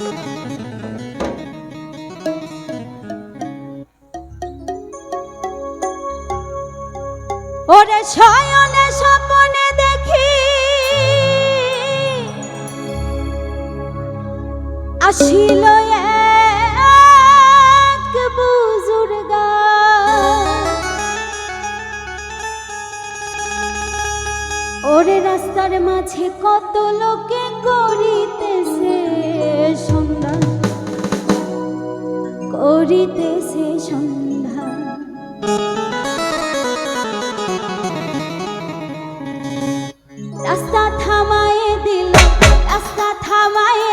ওরে শয়নে স্বপনে দেখি। আসিল এক বুজুর্গা। ওরে রাস্তার মাঝে কত লোকে পরিতেছে সন্ধ্যা। রাস্তা থামায়ে দিল রাস্তা থামায়ে